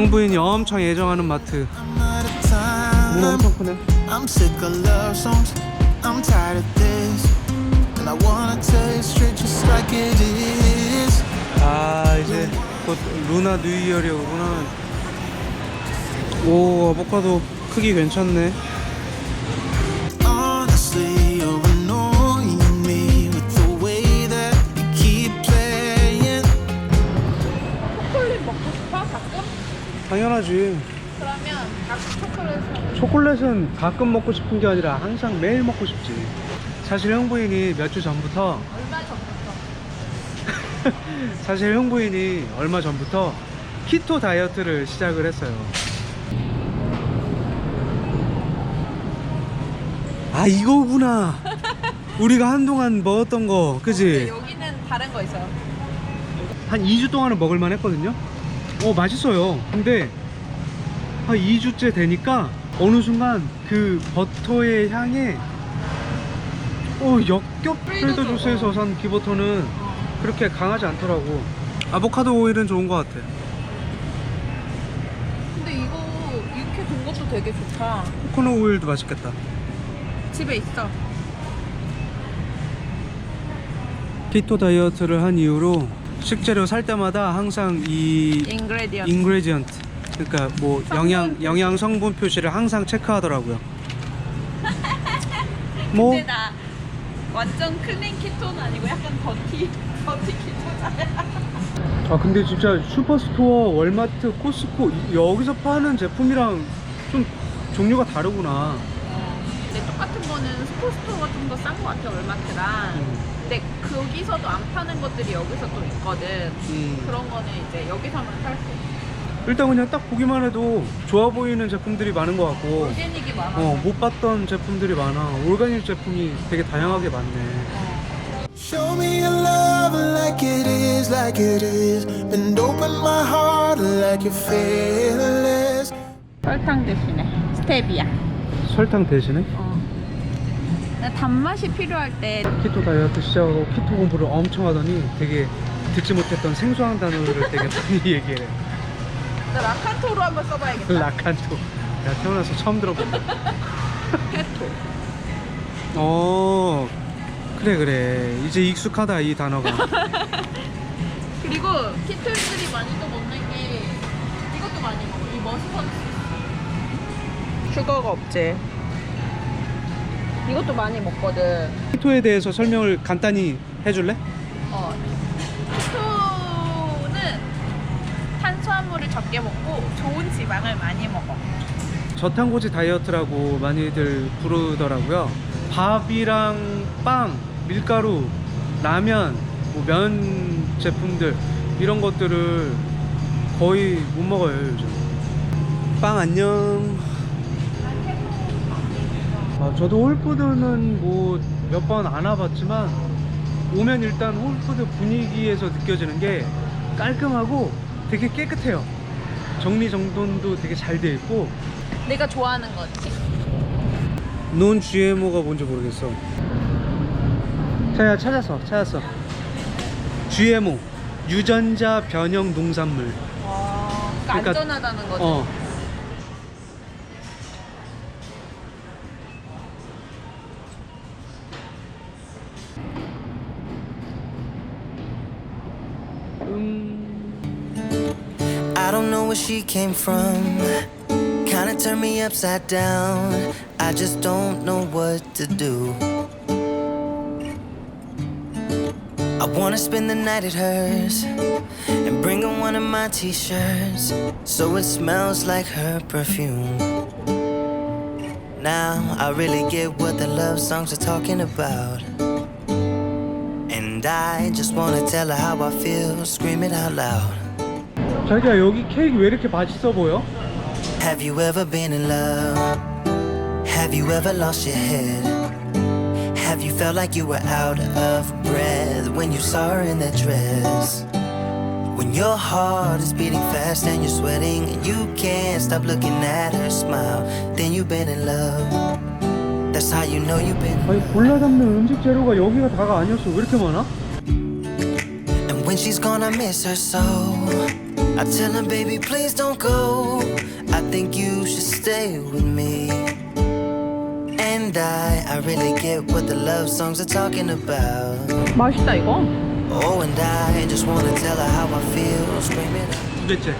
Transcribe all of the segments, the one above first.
형부인이 엄청 애정하는 마트. 문 엄청 크네 I'm sick of love songs. I'm tired of this. And I wanna tell you straight just like it is. 아 이제 곧 루나 뉴이얼이고 루나는 오 아보카도 크기 괜찮네 당연하지 그러면 가끔 초콜릿을 초콜릿은 가끔 먹고 싶은 게 아니라 항상 매일 먹고 싶지 사실 형부인이 몇 주 전부터 얼마 전부터 사실 형부인이 얼마 전부터 키토 다이어트를 시작을 했어요. 아 이거구나. 우리가 한동안 먹었던 거, 그지? 여기는 다른 거 있어요 한 2주 동안은 먹을만 했거든요. 어 맛있어요. 근데 한 2주째 되니까 어느 순간 그 버터의 향에 어 역겹. 프리더 주스에서 산 기버터는 그렇게 강하지 않더라고. 아보카도 오일은 좋은 것 같아. 근데 이거 이렇게 된 것도 되게 좋다 코코넛 오일도 맛있겠다. 집에 있어 키토 다이어트를 한 이후로 식재료 살 때마다 항상 이 인그레디언트 인그레디언트 그러니까 뭐 영양. 영양 성분 표시를 항상 체크하더라고요. 뭐 근데 나 완전 클린 키토는 아니고 약간 더티 더티 키토잖아 아 근데 진짜 슈퍼스토어, 월마트, 코스코 이- 여기서 파는 제품이랑 좀 종류가 다르구나. 근데 똑같은 거는 스포스토어가 좀 더싼거 같아 얼마트랑 음. 근데 거기서도 안 파는 것들이 여기서 또 있거든 음. 그런 거는 이제 여기서만 살 수 있어 일단 그냥 딱 보기만 해도 좋아 보이는 제품들이 많은 것 같고 오게닉이 많아서 어, 못 봤던 제품들이 많아. 올가닉 제품이 되게 다양하게 많네. Show me your love like it is, like it is. And open my heart like you're fearless. 설탕 대신에 스테비아 설탕 대신에 어. 나 단맛이 필요할 때 키토 다이어트 시작하고 키토 공부를 엄청 하더니 되게 듣지 못했던 생소한 단어를 되게 많이 얘기해. 나 라칸토로 한번 써봐야겠다 라칸토. 야 태어나서 처음 들어본다. 케토 어 그래 그래 이제 익숙하다 이 단어가. 그리고 키토인들이 많이 또 먹는 게 이것도 많이 먹어 이 머스터드 슈거가 없지 이것도 많이 먹거든 키토에 대해서 설명을 간단히 해줄래? 어, 키토는 탄수화물을 적게 먹고 좋은 지방을 많이 먹어. 저탄고지 다이어트라고 많이들 부르더라고요. 밥이랑 빵, 밀가루, 라면, 뭐 면 제품들 이런 것들을 거의 못 먹어요 요즘. 빵 안녕. 아, 저도 홀푸드는 뭐 몇 번 안 와봤지만 오면 일단 홀푸드 분위기에서 느껴지는 게 깔끔하고 되게 깨끗해요. 정리정돈도 되게 잘 돼 있고 내가 좋아하는 거지. 논 GMO가 뭔지 모르겠어. 자야 찾았어, 찾았어. GMO 유전자 변형 농산물. 와, 그러니까 그러니까- 안전하다는 거지. 어. She came from. Kinda turned me upside down. I just don't know what to do. I wanna spend the night at hers and bring her one of my t shirts so it smells like her perfume. Now I really get what the love songs are talking about. And I just wanna tell her how I feel, scream it out loud. 자기야 여기 케이크 왜 이렇게 맛있어 보여? Have you ever been in love? Have you ever lost your head? Have you felt like you were out of breath when you saw her in that dress? When your heart is beating fast and you're sweating and you can't stop looking at her smile, then you've been in love. That's how you know you've been. 아니 골라 담는 음식 재료가 여기가 다가 아니었어. 왜 이렇게 많아? And when she's gone, I miss her so. I tell him, baby, please don't go. I think you should stay with me. And I, I really get what the love songs are talking about. 맛있다 이거. Oh, and I just wanna tell her how I feel, screaming. 두 개째.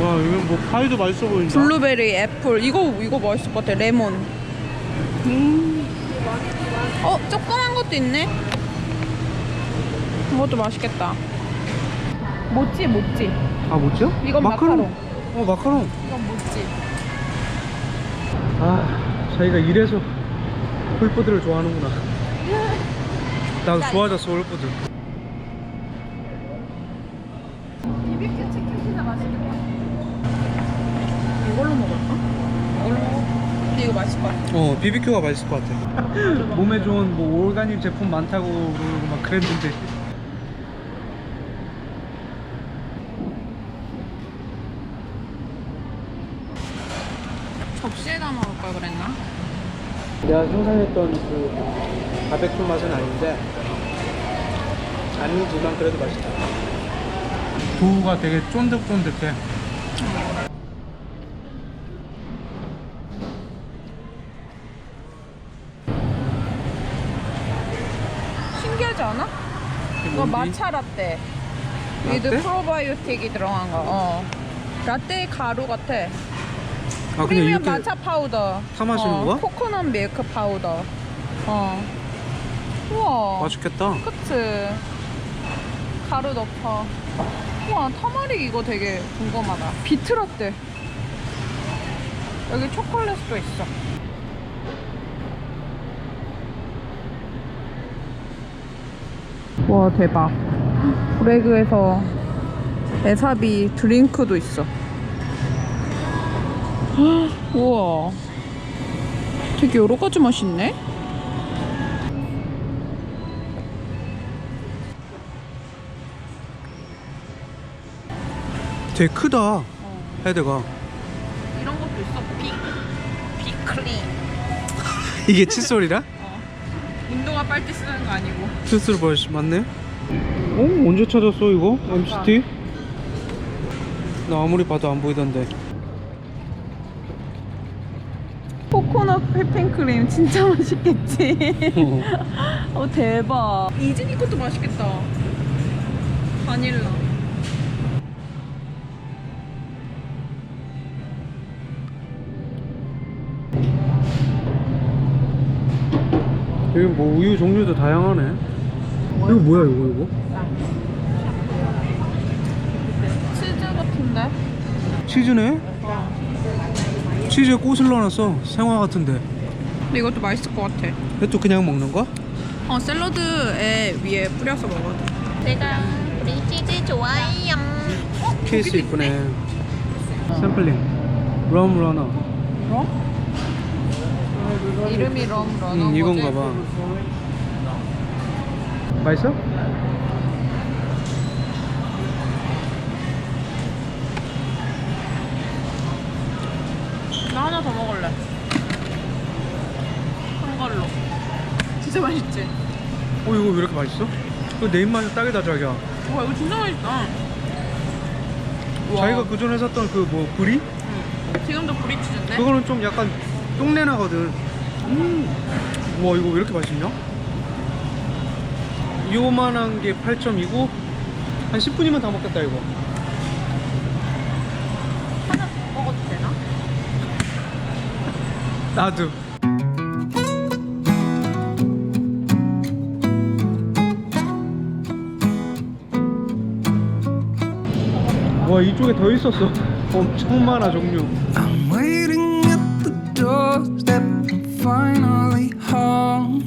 와 이건 뭐 파이도 맛있어 보인다. 블루베리, 애플 이거 이거 맛있을 것 같아. 레몬. 어 조그만 것도 있네. 이것도 맛있겠다. 모찌 모찌. 아 뭐죠? 이건 마카롱. 어 마카롱. 이건 모찌. 아 자기가 이래서 홀푸드를 좋아하는구나. 나 좋아졌어 홀푸드. 비비큐 치킨 피자 맛있겠다. 이걸로 먹을까? 이걸로. 근데 이거 맛있을 것 같아. 어 BBQ가 맛있을 것 같아. 몸에 좋은 뭐 오르가닉 제품 많다고 그러고 막 그랬는데. 접시에다 먹을 걸 그랬나? 내가 상상했던 그 바베큐 맛은 아닌데 아니지만 그래도 맛있다. 두부가 되게 쫀득쫀득해. 신기하지 않아? 이거 마차 라떼. 위드 라떼? 프로바이오틱이 들어간 거. 어. 라떼 가루 같아. 아 그냥 프리미엄 이렇게 마차 파우더. 타 마시는 어, 거야? 코코넛 밀크 파우더. 어. 우와. 맛있겠다. 그치. 가루 넣고. 우와, 타마리 이거 되게 궁금하다. 비트라떼. 여기 초콜릿도 있어. 와, 대박. 브레그에서 에사비 드링크도 있어. 헉, 우와. 되게 여러 가지 맛이 있네? 되게 크다. 헤드가. 이런 것도 있어. 빅, 빅클린. 이게 칫솔이라? 운동화 빨대 쓰는 거 아니고. 칫솔 벌써 맞네. 어? 언제 찾았어 이거? MCT? 나 아무리 봐도 안 보이던데. 코코넛 휘핑크림 진짜 맛있겠지. 어. 어 대박. 이즈니 것도 맛있겠다. 바닐라. 여기 뭐 우유 종류도 다양하네. 이거 뭐야 이거 이거? 치즈 같은데? 치즈네? 치즈에 꽃을 넣어놨어. 생화 같은데. 근데 이것도 맛있을 것 같아. 이것도 그냥 먹는 거야? 어 샐러드에 위에 뿌려서 먹어도 돼. 제가 우리 치즈 좋아해요. 케이스 이쁘네. 샘플링. 럼 러너. 어? 이름이 럼 러너 음, 이건가 봐. 맛있어? 나 하나 더 먹을래. 한 걸로. 진짜 맛있지? 어 이거 왜 이렇게 맛있어? 이거 내 입맛에 딱이다 자기야. 와 이거 진짜 맛있다. 우와. 자기가 그 전에 샀던 그 뭐 브리? 지금도 브리치즈인데? 그거는 좀 약간 똥내 나거든. 음. 와 이거 왜 이렇게 맛있냐? 요만한 게 8점이고 한 10분이면 다 먹겠다 이거. 하나 더 먹어도 되나? 나도. 와 이쪽에 더 있었어. 엄청 많아 종류. I'm waiting at the doorstep. I'm finally home.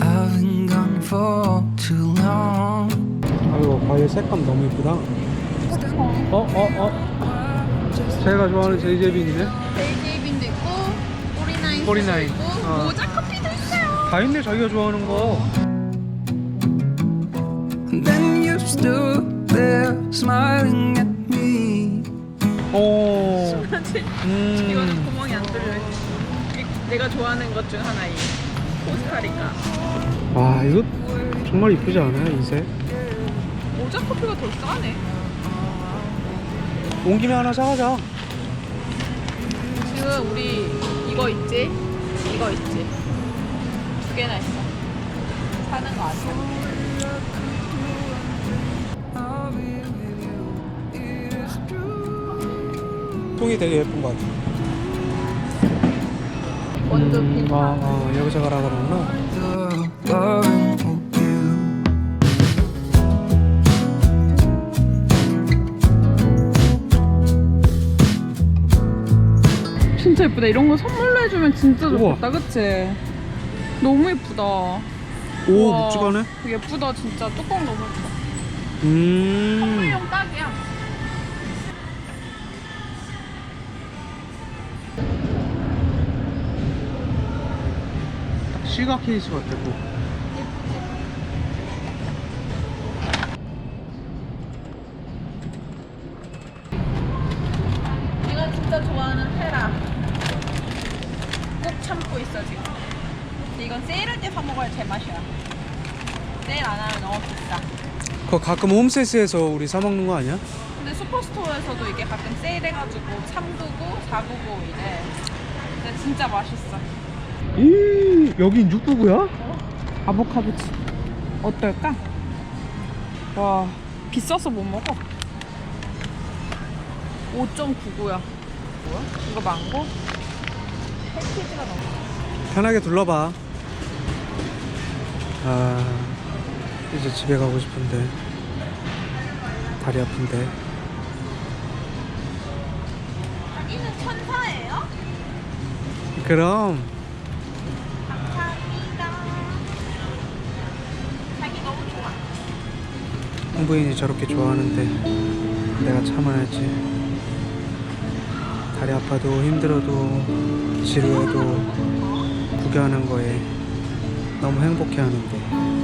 I've been gone for too long. 아이고 과일 색감 너무 이쁘다. 어 어 어. 제가 좋아하는 제이제빈이네. 베이제이빈도 있고 꼬리나인 꼬리나인. 있고 어. 모자 커피도 있어요. 다 있네 자기가 좋아하는 거. Then you stood there smiling at me. 오. 이거는 음. 구멍이 안 뚫려. 있어. 이게 내가 좋아하는 것 중 하나이. 코스타리카. 와 이거 정말 이쁘지 않아요 이색? 모자 커피가 더 싸네. 온 김에 하나 사가자 지금 우리 이거 있지? 이거 있지? 두 개나 있어. 사는 거 아니야? 통이 되게 예쁜 것 같아 원두 음, 빈. 아, 아 여기서 가라 그러구나. 진짜 예쁘다. 이런 거 선물로 해주면 진짜. 좋겠다. 그치? 너무 예쁘다. 오 우와, 묵직하네 예쁘다 진짜. 뚜껑 너무 예쁘다. 음 선물용 딱이야. 시각 케이스 같고 내 그거 가끔 홈세스에서 우리 사 먹는 거 아니야? 근데 슈퍼스토어에서도 이게 가끔 세일해가지고 참두고 사구고 이래. 근데 진짜 맛있어. 이 여긴 육부구야? 아보카도치. 어떨까? 와 비싸서 못 먹어. 5.99야. 뭐야? 이거 망고? 패키지가 너무. 편하게 둘러봐 아 이제 집에 가고 싶은데 다리 아픈데 자기는 천사예요? 그럼 감사합니다. 자기 너무 좋아. 한부인이 저렇게 좋아하는데 내가 참아야지 다리 아파도 힘들어도 지루해도 구경하는 거에 너무 행복해하는데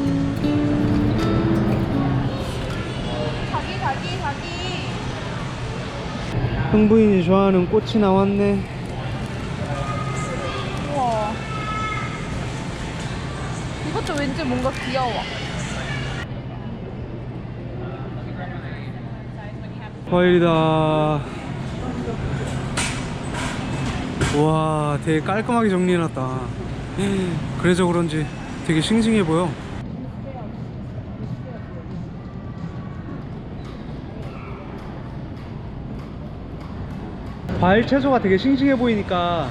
흥부인이 좋아하는 꽃이 나왔네. 우와. 이것도 왠지 뭔가 귀여워. 과일이다. 와 되게 깔끔하게 정리해놨다. 그래서 그런지 되게 싱싱해 보여 과일 채소가 되게 싱싱해 보이니까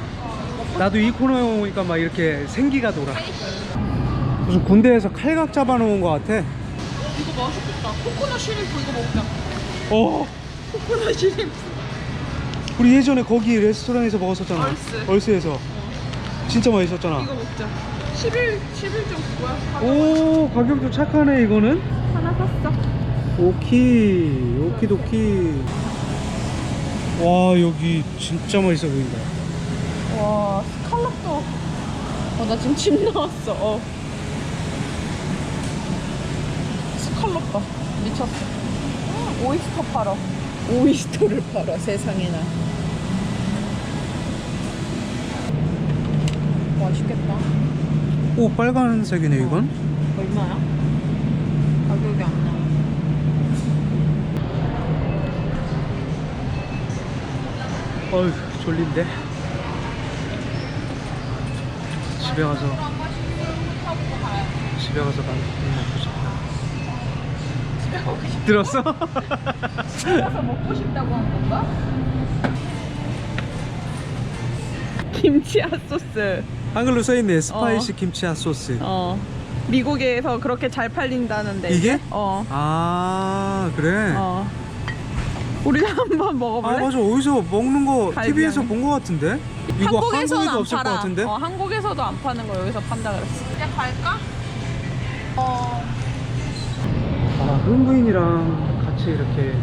나도 이 코너에 오니까 막 이렇게 생기가 돌아 무슨 군대에서 칼각 잡아놓은 것 같아 이거 맛있겠다. 코코넛 시림프 이거 먹자. 어 코코넛 시림프. 우리 예전에 거기 레스토랑에서 먹었었잖아. 얼스. 얼스에서. 진짜 맛있었잖아. 이거 먹자. 11, 11.9야. 오, 가격도 착하네, 이거는. 하나 샀어. 오키, 오키도키. 와, 여기 진짜 맛있어 보인다. 와, 스칼럽도. 어, 나 지금 침 나왔어. 어. 스칼럽 봐. 미쳤어. 음, 오이스터 팔아. 오이스터를 팔아, 세상에나. 맛있겠다. 오, 빨간색이네, 이건. 얼마야? 가격이 안 나와. 어휴, 졸린데. 집에 가서, 집에 가서 밥 먹고 싶다. 들었어? 가서 먹고 싶다고 한 건가? 김치 핫소스. 한글로 써있네. 스파이시 김치 핫소스. 어. 미국에서 그렇게 잘 팔린다는데. 이게? 어. 아, 그래. 어. 우리 한번 아 먹어볼래? 맞아 어디서 먹는 거 갈비향. TV에서 본 거 같은데 이거 한국에서는 한국에도 안 없을 팔아. 것 같은데 어, 한국에서도 안 파는 거 여기서 판다 그랬어. 이제 갈까? 어. 아 흥부인이랑 같이 이렇게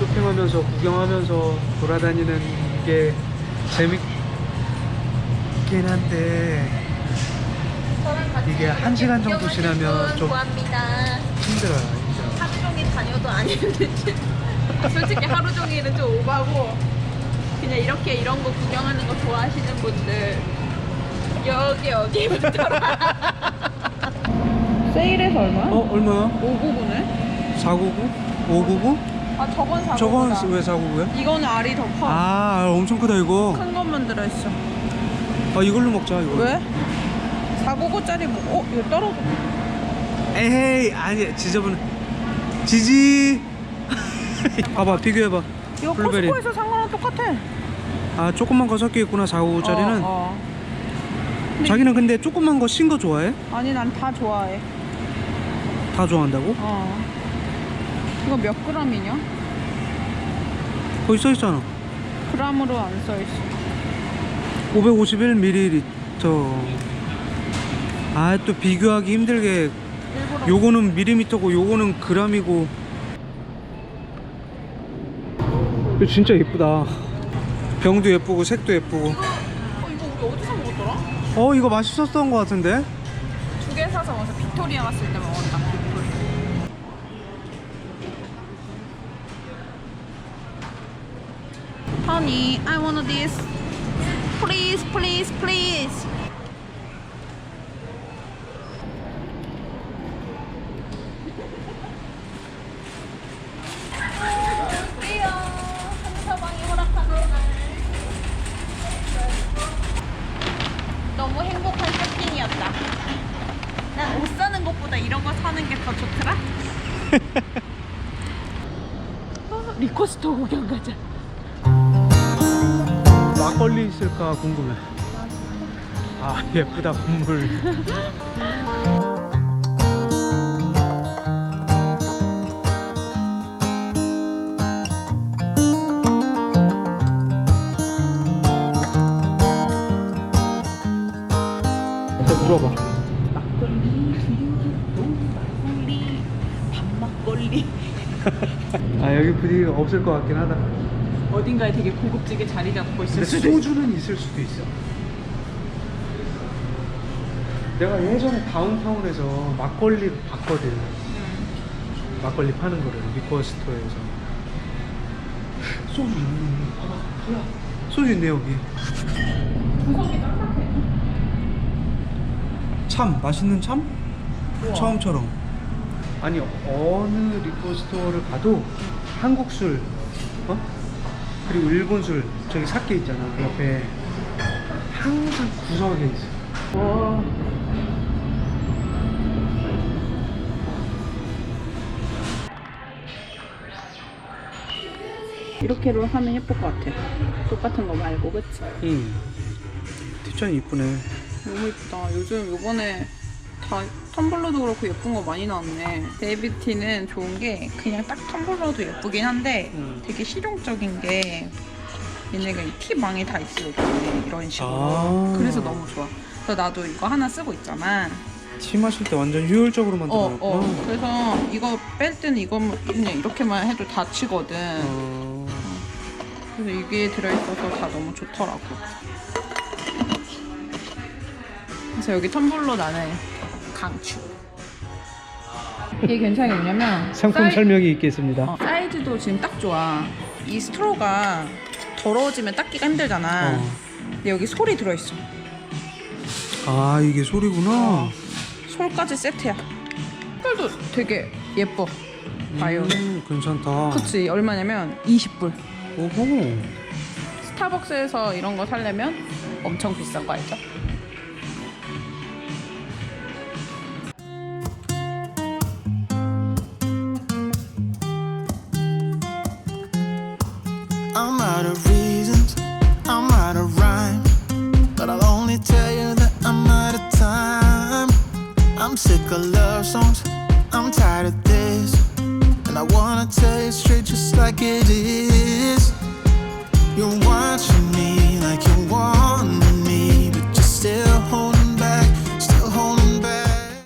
쇼핑하면서 구경하면서 돌아다니는 게 재밌긴 한데 저랑 같이 이게 한 시간 정도 지나면 분 좀- 구합니다. 힘들어요 힘들어 하루 종일 다녀도 아니는데 솔직히 하루 종일은 좀 오바고 그냥 이렇게 이런 거 구경하는 거 좋아하시는 분들 여기 여기부터. 세일해서 얼마야? 어 얼마야? 599네. 499? 599? 아 저건 499다. 저건 왜 499야? 이거는 알이 더 커. 아 엄청 크다 이거 큰 것만 들어있어. 아 이걸로 먹자 이거 왜? 499짜리 뭐? 어? 이거 떨어져. 에헤이 아니 지저분해 지지 봐봐 비교해봐 이거 블루베리. 코스코에서 산 거랑 똑같아. 아 조그만 거 섞여 있구나 499짜리는 어, 어. 자기는 근데 조그만 거 신 거 좋아해? 아니 난 다 좋아해. 다 좋아한다고? 어. 이거 몇 그램이냐? 거기 써있잖아 그램으로 안 써있어. 551ml 아 또 비교하기 힘들게 일부러. 요거는 밀리미터고 요거는 그람이고 이거 진짜 예쁘다 병도 예쁘고 색도 예쁘고 어, 이거 우리 어디서 먹었더라? 어 이거 맛있었던 것 같은데 두 개 사서 와서 빅토리아 갔을 때 먹었다. Honey, I want this. Please, please, please. 너무 행복한 쇼핑이었다. 난 옷 사는 것보다 사는 게 더 좋더라. 어, 리코스토 구경 가자. 막걸리 있을까 궁금해 아 예쁘다 건물 자, 물어봐 밥막걸리. 아 여기 분위기가 없을 것 같긴 하다 어딘가에 되게 고급지게 자리 잡고 있을 근데 수도 있어. 소주는 있을 수도 있어. 내가 예전에 다운타운에서 막걸리를 봤거든. 막걸리 파는 거를 리코어 스토어에서. 소주 있네. 봐봐. 뭐야? 소주 있네 여기. 참 맛있는 참? 처음처럼. 아니 어느 리코어 스토어를 가도 한국 술, 어? 그리고 일본 술 저기 삭게 있잖아 옆에 항상 구석에 있어. 와. 이렇게로 하면 예쁠 것 같아. 똑같은 거 말고, 그치? 응. 뒷전이 이쁘네. 너무 예쁘다. 요즘 요번에 다 텀블러도 그렇고 예쁜 거 많이 나왔네. 데이비티는 좋은 게 그냥 딱 텀블러도 예쁘긴 한데 음. 되게 실용적인 게 얘네가 이 티망이 다 있어 이렇게 이런 식으로. 아. 그래서 너무 좋아. 그래서 나도 이거 하나 쓰고 있잖아. 티 마실 때 완전 효율적으로 어, 만들어놨구나. 어. 그래서 이거 뺄 때는 이거 그냥 이렇게만 해도 다 치거든. 어. 그래서 이게 들어있어서 다 너무 좋더라고. 그래서 여기 텀블러 나는 강추. 이게 괜찮은 게 뭐냐면 상품 사이- 설명이 있겠습니다. 어, 사이즈도 지금 딱 좋아. 이 스트로가 더러워지면 닦기가 힘들잖아. 어. 근데 여기 솔이 들어있어. 아 이게 소리구나. 솔까지 세트야. 색깔도 되게 예뻐. 봐요. 음, 괜찮다. 그치 얼마냐면 20불. 오호. 스타벅스에서 이런 거 살려면 엄청 비싼 거 알죠?